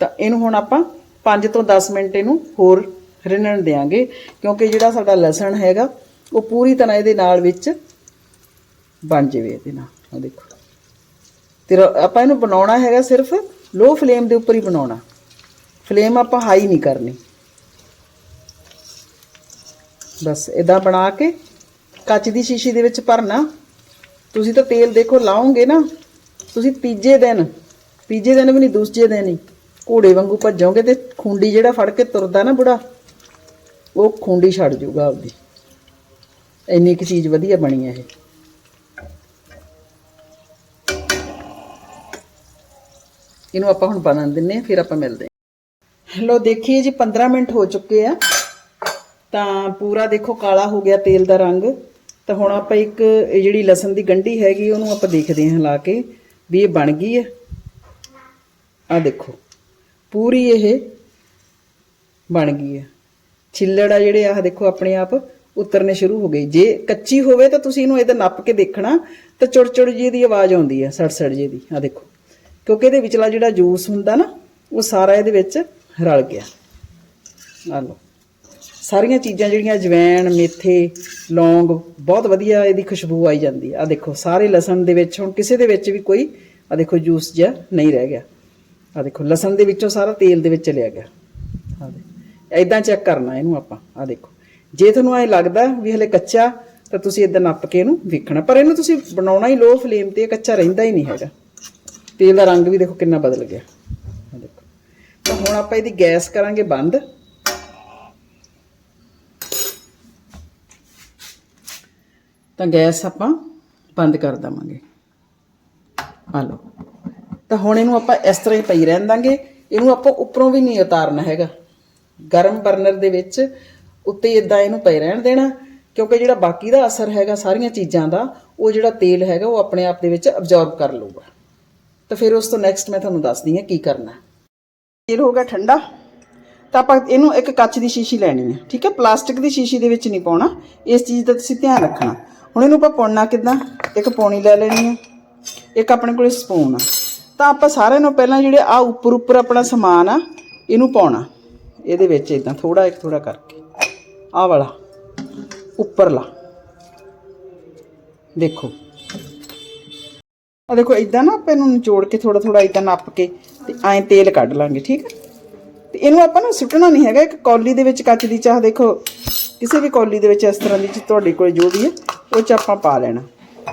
ਤਾਂ ਇਹਨੂੰ ਹੁਣ ਆਪਾਂ 5 ਤੋਂ 10 ਮਿੰਟ ਇਹਨੂੰ ਹੋਰ ਰਿੰਨਣ ਦੇਾਂਗੇ ਕਿਉਂਕਿ ਜਿਹੜਾ ਸਾਡਾ ਲਸਣ ਹੈਗਾ, ਉਹ ਪੂਰੀ ਤਰ੍ਹਾਂ ਇਹਦੇ ਨਾਲ ਵਿੱਚ ਬਣ ਜਾਵੇ ਇਹਦੇ ਨਾਲ। ਆ ਦੇਖੋ। ਤੇ ਰ- ਆਪਾਂ ਇਹਨੂੰ ਬਣਾਉਣਾ ਹੈਗਾ ਸਿਰਫ ਲੋ ਫਲੇਮ ਦੇ ਉੱਪਰ ਹੀ ਬਣਾਉਣਾ। ਫਲੇਮ ਆਪਾਂ ਹਾਈ ਨਹੀਂ ਕਰਨੀ। ਬਸ ਇਦਾਂ ਬਣਾ ਕੇ ਕੱਚ ਦੀ ਸ਼ੀਸ਼ੀ ਦੇ ਵਿੱਚ ਭਰਨਾ। ਤੁਸੀਂ ਤਾਂ ਤੇਲ ਦੇਖੋ ਲਾਓਗੇ ਨਾ, ਤੁਸੀਂ ਤੀਜੇ ਦਿਨ ਤੀਜੇ ਦਿਨ ਵੀ ਨਹੀਂ ਦੂਸਰੇ ਦਿਨ ਹੀ ਘੋੜੇ ਵਾਂਗੂ ਭੱਜੋਗੇ ਤੇ ਖੁੰਡੀ ਜਿਹੜਾ ਫੜ ਕੇ ਤੁਰਦਾ ਨਾ ਬੁੜਾ ਉਹ ਖੁੰਡੀ ਛੱਡ ਜੂਗਾ ਆਪਦੀ। ਇੰਨੀ ਕੁ ਚੀਜ਼ ਵਧੀਆ ਬਣੀ ਹੈ ਇਹ। ਇਹਨੂੰ ਆਪਾਂ ਹੁਣ ਬਣਨ ਦਿੰਨੇ ਆ, ਫਿਰ ਆਪਾਂ ਮਿਲਦੇ ਹਾਂ ਲੋ ਦੇਖੀਏ ਜੀ 15 ਮਿੰਟ ਹੋ ਚੁੱਕੇ ਆ। ਤਾਂ ਪੂਰਾ ਦੇਖੋ, ਕਾਲਾ ਹੋ ਗਿਆ ਤੇਲ ਦਾ ਰੰਗ। ਤਾਂ ਹੁਣ ਆਪਾਂ ਇੱਕ, ਇਹ ਜਿਹੜੀ ਲਸਣ ਦੀ ਗੰਢੀ ਹੈਗੀ, ਉਹਨੂੰ ਆਪਾਂ ਦੇਖਦੇ ਹਾਂ ਹਿਲਾ ਕੇ ਵੀ ਇਹ ਬਣ ਗਈ ਹੈ ਆ ਦੇਖੋ, ਪੂਰੀ ਇਹ ਬਣ ਗਈ ਹੈ ਛਿੱਲੜ ਆ ਜਿਹੜੇ ਆਹ ਦੇਖੋ ਆਪਣੇ ਆਪ ਉਤਰਨੇ ਸ਼ੁਰੂ ਹੋ ਗਏ। ਜੇ ਕੱਚੀ ਹੋਵੇ ਤਾਂ ਤੁਸੀਂ ਇਹਨੂੰ ਇਹਦਾ ਨੱਪ ਕੇ ਦੇਖਣਾ, ਤਾਂ ਚੁੜ ਚੁੜ ਜੀ ਦੀ ਆਵਾਜ਼ ਆਉਂਦੀ ਹੈ ਸੜ ਸੜ ਜੀ ਦੀ ਆ ਦੇਖੋ। ਕਿਉਂਕਿ ਇਹਦੇ ਵਿਚਲਾ ਜਿਹੜਾ ਜੂਸ ਹੁੰਦਾ ਨਾ, ਉਹ ਸਾਰਾ ਇਹਦੇ ਵਿੱਚ ਰਲ ਗਿਆ। ਆ ਲਓ। ਸਾਰੀਆਂ ਚੀਜ਼ਾਂ ਜਿਹੜੀਆਂ ਜਵੈਣ, ਮੇਥੇ, ਲੌਂਗ, ਬਹੁਤ ਵਧੀਆ ਇਹਦੀ ਖੁਸ਼ਬੂ ਆਈ ਜਾਂਦੀ ਆ ਆਹ ਦੇਖੋ, ਸਾਰੇ ਲਸਣ ਦੇ ਵਿੱਚ, ਹੁਣ ਕਿਸੇ ਦੇ ਵਿੱਚ ਵੀ ਕੋਈ ਆ ਦੇਖੋ, ਜੂਸ ਜਿਹਾ ਨਹੀਂ ਰਹਿ ਗਿਆ। ਆ ਦੇਖੋ, ਲਸਣ ਦੇ ਵਿੱਚੋਂ ਸਾਰਾ ਤੇਲ ਦੇ ਵਿੱਚ ਚਲਿਆ ਗਿਆ। ਆ ਦੇ ਐਦਾਂ ਚੈੱਕ ਕਰਨਾ ਇਹਨੂੰ ਆਪਾਂ ਆ ਦੇਖੋ। ਜੇ ਤੁਹਾਨੂੰ ਐ ਲੱਗਦਾ ਵੀ ਹਲੇ ਕੱਚਾ, ਤਾਂ ਤੁਸੀਂ ਇਦਾਂ ਨੱਪ ਕੇ ਇਹਨੂੰ ਵੇਖਣਾ। ਪਰ ਇਹਨੂੰ ਤੁਸੀਂ ਬਣਾਉਣਾ ਹੀ ਲੋ ਫਲੇਮ ਤੇ ਕੱਚਾ ਰਹਿੰਦਾ ਹੀ ਨਹੀਂ ਹੈਗਾ। ਤੇਲ ਦਾ ਰੰਗ ਵੀ ਦੇਖੋ ਕਿੰਨਾ ਬਦਲ ਗਿਆ। ਆ ਦੇਖੋ। ਤਾਂ ਹੁਣ ਆਪਾਂ ਇਹਦੀ ਗੈਸ ਕਰਾਂਗੇ ਬੰਦ। ਤਾਂ ਗੈਸ ਆਪਾਂ ਬੰਦ ਕਰ ਦਵਾਂਗੇ। ਆ ਲਓ। ਤਾਂ ਹੁਣ ਇਹਨੂੰ ਆਪਾਂ ਇਸ ਤਰ੍ਹਾਂ ਹੀ ਪਈ ਰਹਿਣ ਦਾਂਗੇ। ਇਹਨੂੰ ਆਪਾਂ ਉੱਪਰੋਂ ਵੀ ਨਹੀਂ ਉਤਾਰਨਾ ਹੈਗਾ। ਗਰਮ ਬਰਨਰ ਦੇ ਵਿੱਚ ਉੱਤੇ ਇਦਾਂ ਇਹਨੂੰ ਪਏ ਰਹਿਣ ਦੇਣਾ, ਕਿਉਂਕਿ ਜਿਹੜਾ ਬਾਕੀ ਦਾ ਅਸਰ ਹੈਗਾ ਸਾਰੀਆਂ ਚੀਜ਼ਾਂ ਦਾ, ਉਹ ਜਿਹੜਾ ਤੇਲ ਹੈਗਾ ਉਹ ਆਪਣੇ ਆਪ ਦੇ ਵਿੱਚ ਅਬਜ਼ੌਰਬ ਕਰ ਲਊਗਾ। ਤਾਂ ਫਿਰ ਉਸ ਤੋਂ ਨੈਕਸਟ ਮੈਂ ਤੁਹਾਨੂੰ ਦੱਸਦੀ ਹਾਂ ਕੀ ਕਰਨਾ ਤੇਲ ਹੋ ਗਿਆ ਠੰਡਾ, ਤਾਂ ਆਪਾਂ ਇਹਨੂੰ ਇੱਕ ਕੱਚ ਦੀ ਸ਼ੀਸ਼ੀ ਲੈਣੀ ਹੈ, ਠੀਕ ਹੈ? ਪਲਾਸਟਿਕ ਦੀ ਸ਼ੀਸ਼ੀ ਦੇ ਵਿੱਚ ਨਹੀਂ ਪਾਉਣਾ, ਇਸ ਚੀਜ਼ ਦਾ ਤੁਸੀਂ ਧਿਆਨ ਰੱਖਣਾ। ਹੁਣ ਇਹਨੂੰ ਆਪਾਂ ਪਾਉਣਾ ਕਿੱਦਾਂ? ਇੱਕ ਪੌਣੀ ਲੈ ਲੈਣੀ ਹੈ, ਇੱਕ ਆਪਣੇ ਕੋਲੇ ਸਪੂਨ ਆ। ਤਾਂ ਆਪਾਂ ਸਾਰਿਆਂ ਨੂੰ ਪਹਿਲਾਂ ਜਿਹੜੇ ਆ ਉੱਪਰ ਉੱਪਰ ਆਪਣਾ ਸਮਾਨ ਆ, ਇਹਨੂੰ ਪਾਉਣਾ। ਇਹਦੇ ਵਿੱਚ ਇਦਾਂ ਥੋੜਾ ਇੱਕ ਥੋੜਾ ਕਰਕੇ। ਆਹ ਵਾਲਾ, ਉੱਪਰਲਾ। ਦੇਖੋ। ਆ ਦੇਖੋ ਇਦਾਂ ਨਾ ਆਪਾਂ ਇਹਨੂੰ ਨਿਚੋੜ ਕੇ ਥੋੜਾ ਥੋੜਾ ਇਦਾਂ ਨੱਪ ਕੇ ਤੇ ਐਂ ਤੇਲ ਕੱਢ ਲਾਂਗੇ, ਠੀਕ ਹੈ ਤੇ ਇਹਨੂੰ ਆਪਾਂ ਨਾ ਸੁੱਟਣਾ ਨਹੀਂ ਹੈਗਾ, ਇੱਕ ਕੌਲੀ ਦੇ ਵਿੱਚ ਕੱਚ ਦੀ ਚਾਹ ਦੇਖੋ। ਕਿਸੇ ਵੀ ਕੌਲੀ ਦੇ ਵਿੱਚ ਇਸ ਤਰ੍ਹਾਂ ਦੀ ਤੁਹਾਡੇ ਕੋਲ ਜੋ ਵੀ ਹੈ, ਉਹ ਚ ਆਪਾਂ ਪਾ ਲੈਣਾ।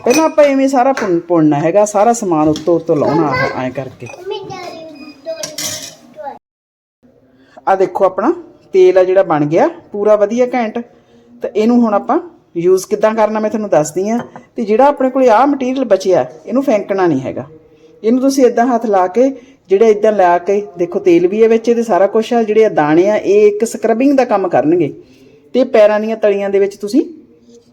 ਪਹਿਲਾਂ ਆਪਾਂ ਐਵੇਂ ਸਾਰਾ ਭੁੰਨ- ਭੁੰਨਣਾ ਹੈਗਾ, ਸਾਰਾ ਸਮਾਨ ਉੱਤੋਂ ਉੱਤੋਂ ਲਾਉਣਾ ਆਹ ਐਂ ਕਰਕੇ। ਆ ਦੇਖੋ ਆਪਣਾ, ਤੇਲ ਆ ਜਿਹੜਾ ਬਣ ਗਿਆ, ਪੂਰਾ ਵਧੀਆ ਘੈਂਟ। ਤਾਂ ਇਹਨੂੰ ਹੁਣ ਆਪਾਂ ਯੂਜ਼ ਕਿੱਦਾਂ ਕਰਨਾ ਮੈਂ ਤੁਹਾਨੂੰ ਦੱਸਦੀ ਆ ਤੇ ਜਿਹੜਾ ਆਪਣੇ ਕੋਲੇ ਆਹ ਮਟੀਰੀਅਲ ਬਚਿਆ, ਇਹਨੂੰ ਫੈਂਕਣਾ ਨਹੀਂ ਹੈਗਾ। ਇਹਨੂੰ ਤੁਸੀਂ ਇਦਾਂ ਹੱਥ ਲਾ ਕੇ, ਜਿਹੜੇ ਇਦਾਂ ਲਾ ਕੇ, ਦੇਖੋ ਤੇਲ ਵੀ ਹੈ ਵਿੱਚ, ਇਹਦੇ ਸਾਰਾ ਕੁਝ ਆ, ਜਿਹੜੇ ਆ ਦਾਣੇ ਆ, ਇਹ ਇੱਕ ਸਕਰਬਿੰਗ ਦਾ ਕੰਮ ਕਰਨਗੇ। ਤੇ ਪੈਰਾਂ ਦੀਆਂ ਤਲੀਆਂ ਦੇ ਵਿੱਚ ਤੁਸੀਂ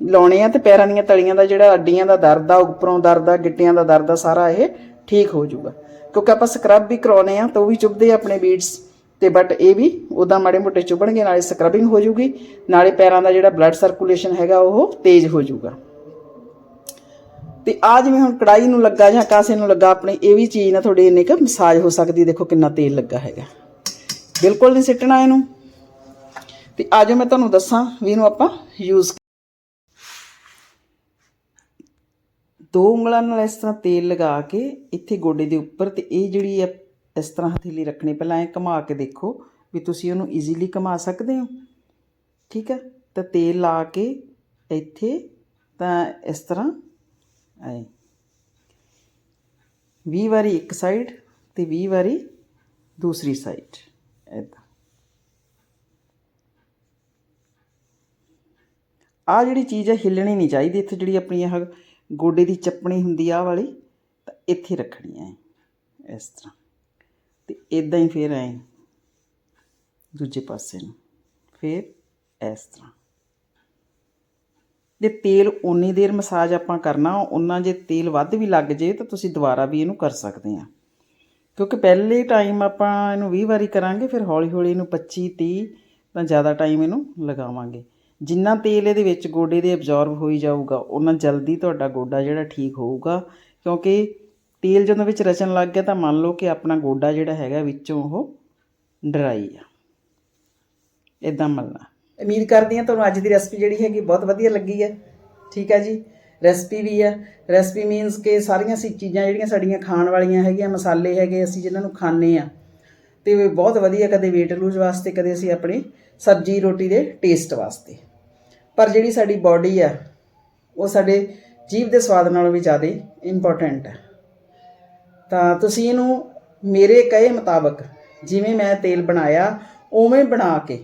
ਲਾਉਣੇ ਆ, ਤੇ ਪੈਰਾਂ ਦੀਆਂ ਤਲੀਆਂ ਦਾ ਜਿਹੜਾ ਅੱਡੀਆਂ ਦਾ ਦਰਦ ਆ, ਉੱਪਰੋਂ ਦਰਦ ਆ, ਗਿੱਟਿਆਂ ਦਾ ਦਰਦ ਆ, ਸਾਰਾ ਇਹ ਠੀਕ ਹੋ ਜਾਊਗਾ। ਕਿਉਂਕਿ ਆਪਾਂ ਸਕਰਬ ਵੀ ਕਰਾਉਨੇ ਆ, ਤਾਂ ਉਹ ਵੀ ਚੁੱਭਦੇ ਆ ਆਪਣੇ ਬੀਡਸ ਤੇ ਬਟ ਇਹ ਵੀ ਉਦਾਂ ਮਾੜੇ ਮੋਟੇ ਚੁੱਭਣਗੇ, ਨਾਲੇ ਸਕਰਬਿੰਗ ਹੋ ਜਾਊਗੀ, ਨਾਲੇ ਪੈਰਾਂ ਦਾ ਜਿਹੜਾ ਬਲੱਡ ਸਰਕੂਲੇਸ਼ਨ ਹੈਗਾ ਉਹ ਤੇਜ਼ ਹੋ ਜਾਊਗਾ। ਤੇ ਆ ਜਿਵੇਂ ਹੁਣ ਕੜਾਈ ਨੂੰ ਲੱਗਾ ਜਾਂ ਕਾਸੇ ਨੂੰ ਲੱਗਾ, ਆਪਣੇ ਇਹ ਵੀ ਚੀਜ਼ ਨਾ ਤੁਹਾਡੀ ਇੰਨੇ ਕ ਮਸਾਜ ਹੋ ਸਕਦੀ, ਦੇਖੋ ਕਿੰਨਾ ਤੇਲ ਲੱਗਾ ਹੈਗਾ। ਬਿਲਕੁਲ ਨਹੀਂ ਸਿੱਟਣਾ ਇਹਨੂੰ। ਤੇ ਆਜੋ ਮੈਂ ਤੁਹਾਨੂੰ ਦੱਸਾਂ ਵੀ ਇਹਨੂੰ ਆਪਾਂ ਯੂਜ਼ ਦੋ ਉਂਗਲਾਂ ਨਾਲ ਇਸ ਤਰ੍ਹਾਂ ਤੇਲ ਲਗਾ ਕੇ ਇੱਥੇ ਗੋਡੇ ਦੇ ਉੱਪਰ ਤੇ ਇਹ ਜਿਹੜੀ ਹੈ ਇਸ ਤਰ੍ਹਾਂ ਹਥੇਲੀ ਰੱਖਣੀ, ਪਹਿਲਾਂ ਐ ਘੁਮਾ ਕੇ ਦੇਖੋ ਵੀ ਤੁਸੀਂ ਉਹਨੂੰ ਈਜ਼ੀਲੀ ਘੁਮਾ ਸਕਦੇ ਹੋ। ਠੀਕ ਹੈ? ਤਾਂ ਤੇਲ ਲਾ ਕੇ ਇੱਥੇ ਤਾਂ ਇਸ ਤਰ੍ਹਾਂ ਐ 20 ਵਾਰੀ ਇੱਕ ਸਾਈਡ ਤੇ 20 ਵਾਰੀ ਦੂਸਰੀ ਸਾਈਡ ਐਦਾਂ ਆ ਜਿਹੜੀ ਚੀਜ਼ ਹੈ, ਹਿੱਲਣੀ ਨਹੀਂ ਚਾਹੀਦੀ। ਇੱਥੇ ਜਿਹੜੀ ਆਪਣੀ ਇਹ ਗੋਡੇ ਦੀ ਚੱਪਣੀ ਹੁੰਦੀ ਆ ਵਾਲੀ, ਤਾਂ ਇੱਥੇ ਰੱਖਣੀ ਹੈ। ਇਸ ਤਰ੍ਹਾਂ। ਅਤੇ ਇੱਦਾਂ ਹੀ ਫਿਰ ਐਂ ਦੂਜੇ ਪਾਸੇ ਨੂੰ, ਫਿਰ ਇਸ ਤਰ੍ਹਾਂ। ਜੇ ਤੇਲ ਉਨੀ ਦੇਰ ਮਸਾਜ ਆਪਾਂ ਕਰਨਾ ਉਹਨਾਂ ਜੇ ਤੇਲ ਵੱਧ ਵੀ ਲੱਗ ਜੇ ਤਾਂ ਤੁਸੀਂ ਦੁਬਾਰਾ ਵੀ ਇਹਨੂੰ ਕਰ ਸਕਦੇ ਆ। ਕਿਉਂਕਿ ਪਹਿਲੇ ਟਾਈਮ ਆਪਾਂ ਇਹਨੂੰ 20 ਵਾਰੀ ਕਰਾਂਗੇ, ਫਿਰ ਹੌਲੀ ਹੌਲੀ ਇਹਨੂੰ 25 30 ਤਾਂ ਜ਼ਿਆਦਾ ਟਾਈਮ ਇਹਨੂੰ ਲਗਾਵਾਂਗੇ। ਜਿੰਨਾ ਤੇਲ ਇਹਦੇ ਵਿੱਚ ਗੋਡੇ ਦੇ ਅਬਜ਼ੌਰਬ ਹੋਈ ਜਾਊਗਾ ਉਹਨਾਂ ਜਲਦੀ ਤੁਹਾਡਾ ਗੋਡਾ ਜਿਹੜਾ ਠੀਕ ਹੋਊਗਾ, ਕਿਉਂਕਿ ਤੇਲ ਜਦੋਂ ਵਿੱਚ ਰਚਣ ਲੱਗ ਗਿਆ ਤਾਂ ਮੰਨ ਲਓ ਕਿ ਆਪਣਾ ਗੋਡਾ ਜਿਹੜਾ ਹੈਗਾ ਵਿੱਚੋਂ ਉਹ ਡਰਾਈ ਆ। ਇਦਾਂ ਮਲਣਾ। ਉਮੀਦ ਕਰਦੀ ਹਾਂ ਤੁਹਾਨੂੰ ਅੱਜ ਦੀ ਰੈਸਪੀ ਜਿਹੜੀ ਹੈਗੀ ਬਹੁਤ ਵਧੀਆ ਲੱਗੀ ਹੈ। ਠੀਕ ਹੈ ਜੀ? ਰੈਸਪੀ ਵੀ ਹੈ। ਰੈਸਪੀ ਮੀਨਸ ਕਿ ਸਾਰੀਆਂ ਸੀ ਚੀਜ਼ਾਂ ਜਿਹੜੀਆਂ ਸਾਡੀਆਂ ਖਾਣ ਵਾਲੀਆਂ ਹੈਗੀਆਂ, ਮਸਾਲੇ ਹੈਗੇ, ਅਸੀਂ ਜਿਨ੍ਹਾਂ ਨੂੰ ਖਾਂਦੇ ਆ ਤੇ ਬਹੁਤ ਵਧੀਆ ਕਦੇ weight lose ਵਾਸਤੇ, ਕਦੇ ਅਸੀਂ ਆਪਣੀ ਸਬਜ਼ੀ, ਰੋਟੀ ਦੇ ਟੇਸਟ ਵਾਸਤੇ। ਪਰ ਜਿਹੜੀ ਸਾਡੀ ਬਾਡੀ ਆ, ਉਹ ਸਾਡੇ ਜੀਭ ਦੇ ਸਵਾਦ ਨਾਲੋਂ ਵੀ ਜ਼ਿਆਦਾ ਇੰਪੋਰਟੈਂਟ ਹੈ ਤਾਂ ਤੁਸੀਂ ਇਹਨੂੰ ਮੇਰੇ ਕਹੇ ਮੁਤਾਬਕ ਜਿਵੇਂ ਮੈਂ ਤੇਲ ਬਣਾਇਆ, ਉਵੇਂ ਬਣਾ ਕੇ।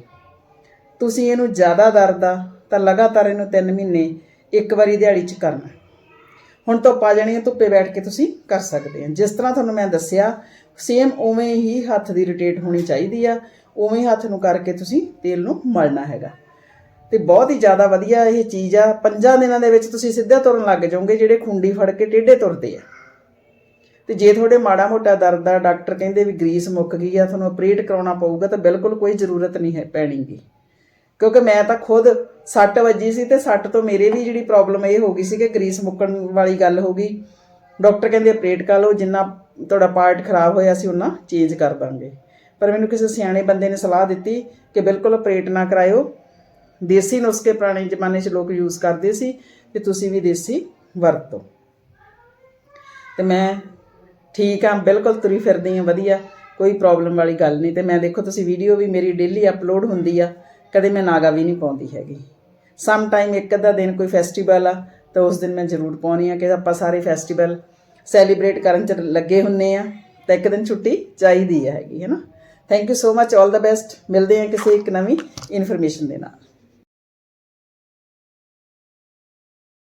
ਤੁਸੀਂ ਇਹਨੂੰ ਜ਼ਿਆਦਾ ਦਰਦ ਆ ਤਾਂ ਲਗਾਤਾਰ ਇਹਨੂੰ 3 ਮਹੀਨੇ ਇੱਕ ਵਾਰੀ ਦਿਹਾੜੀ 'ਚ ਕਰਨਾ। ਹੁਣ ਧੁੱਪ ਆ ਜਾਣੀ ਹੈ ਧੁੱਪੇ ਬੈਠ ਕੇ ਤੁਸੀਂ ਕਰ ਸਕਦੇ ਆ। ਜਿਸ ਤਰ੍ਹਾਂ ਤੁਹਾਨੂੰ ਮੈਂ ਦੱਸਿਆ ਸੇਮ ਉਵੇਂ ਹੀ ਹੱਥ ਦੀ ਰੋਟੇਟ ਹੋਣੀ ਚਾਹੀਦੀ ਆ। ਉਵੇਂ ਹੱਥ ਨੂੰ ਕਰਕੇ ਤੁਸੀਂ ਤੇਲ ਨੂੰ ਮਲਣਾ ਹੈਗਾ। ਤੇ ਬਹੁਤ ਹੀ ਜ਼ਿਆਦਾ ਵਧੀਆ ਇਹ ਚੀਜ਼ ਆ। ਪੰਜਾਂ ਦਿਨਾਂ ਦੇ ਵਿੱਚ ਤੁਸੀਂ ਸਿੱਧਾ ਤੁਰਨ ਲੱਗ ਜਾਓਗੇ ਜਿਹੜੇ ਖੁੰਡੀ ਫੜ ਕੇ ਟੇਢੇ ਤੁਰਦੇ ਆ। ਤੇ ਜੇ ਤੁਹਾਡੇ ਮਾੜਾ ਮੋਟਾ ਦਰਦ ਆ ਡਾਕਟਰ ਕਹਿੰਦੇ ਵੀ ਗਰੀਸ ਮੁੱਕ ਗਈ ਆ, ਤੁਹਾਨੂੰ ਆਪਰੇਟ ਕਰਾਉਣਾ ਪਊਗਾ, ਤਾਂ ਬਿਲਕੁਲ ਕੋਈ ਜ਼ਰੂਰਤ ਨਹੀਂ ਹੈ ਪੈਣੀਗੀ। ਕਿਉਂਕਿ ਮੈਂ ਤਾਂ ਖੁਦ ਸੱਟ ਵੱਜੀ ਸੀ ਤੇ ਸੱਟ ਤੋਂ ਮੇਰੇ ਵੀ ਜਿਹੜੀ ਪ੍ਰੋਬਲਮ ਇਹ ਹੋ ਗਈ ਸੀ ਕਿ ਗਰੀਸ ਮੁੱਕਣ ਵਾਲੀ ਗੱਲ ਹੋ ਗਈ। ਡਾਕਟਰ ਕਹਿੰਦੇ ਆਪਰੇਟ ਕਰ ਲਓ, ਜਿੰਨਾ ਤੁਹਾਡਾ ਪਾਰਟ ਖਰਾਬ ਹੋਇਆ ਸੀ ਉਹਨਾਂ ਚੇਂਜ ਕਰ ਦਾਂਗੇ। ਪਰ ਮੈਨੂੰ ਕਿਸੇ ਸਿਆਣੇ ਬੰਦੇ ਨੇ ਸਲਾਹ ਦਿੱਤੀ ਕਿ ਬਿਲਕੁਲ ਆਪਰੇਟ ਨਾ ਕਰਾਇਓ। ਦੇਸੀ ਨੁਸਖੇ ਪੁਰਾਣੇ ਜ਼ਮਾਨੇ 'ਚ ਲੋਕ ਯੂਜ਼ ਕਰਦੇ ਸੀ ਤੇ ਤੁਸੀਂ ਵੀ ਦੇਸੀ ਵਰਤੋ। ਤੇ ਮੈਂ ਠੀਕ ਆ, ਬਿਲਕੁਲ ਤੁਰੀ ਫਿਰਦੀ ਆ, ਵਧੀਆ। ਕੋਈ ਪ੍ਰੋਬਲਮ ਵਾਲੀ ਗੱਲ ਨਹੀਂ। ਤੇ ਮੈਂ ਦੇਖੋ, ਤੁਸੀਂ ਵੀਡੀਓ ਵੀ ਮੇਰੀ ਡੇਲੀ ਅਪਲੋਡ ਹੁੰਦੀ ਆ, ਕਦੇ ਮੈਂ ਨਾਗਾ ਵੀ ਨਹੀਂ ਪਾਉਂਦੀ ਹੈਗੀ। ਸਮ ਟਾਈਮ ਇੱਕ ਅੱਧਾ ਦਿਨ ਕੋਈ ਫੈਸਟੀਵਲ ਆ, ਤਾਂ ਉਸ ਦਿਨ ਮੈਂ ਜ਼ਰੂਰ ਪਾਉਣੀ ਆ ਕਿ ਆਪਾਂ ਸਾਰੇ ਫੈਸਟੀਵਲ ਸੈਲੀਬ੍ਰੇਟ ਕਰਨ ਚ ਲੱਗੇ ਹੁੰਨੇ ਆ, ਤਾਂ ਇੱਕ ਦਿਨ ਛੁੱਟੀ ਚਾਹੀਦੀ ਹੈਗੀ, ਹੈ ਨਾ? ਥੈਂਕ ਯੂ ਸੋ ਮੱਚ 올 ਦਾ ਬੈਸਟ ਮਿਲਦੇ ਹਾਂ ਕਿਸੇ ਇੱਕ ਨਵੀਂ ਇਨਫੋਰਮੇਸ਼ਨ ਦੇ ਨਾਲ।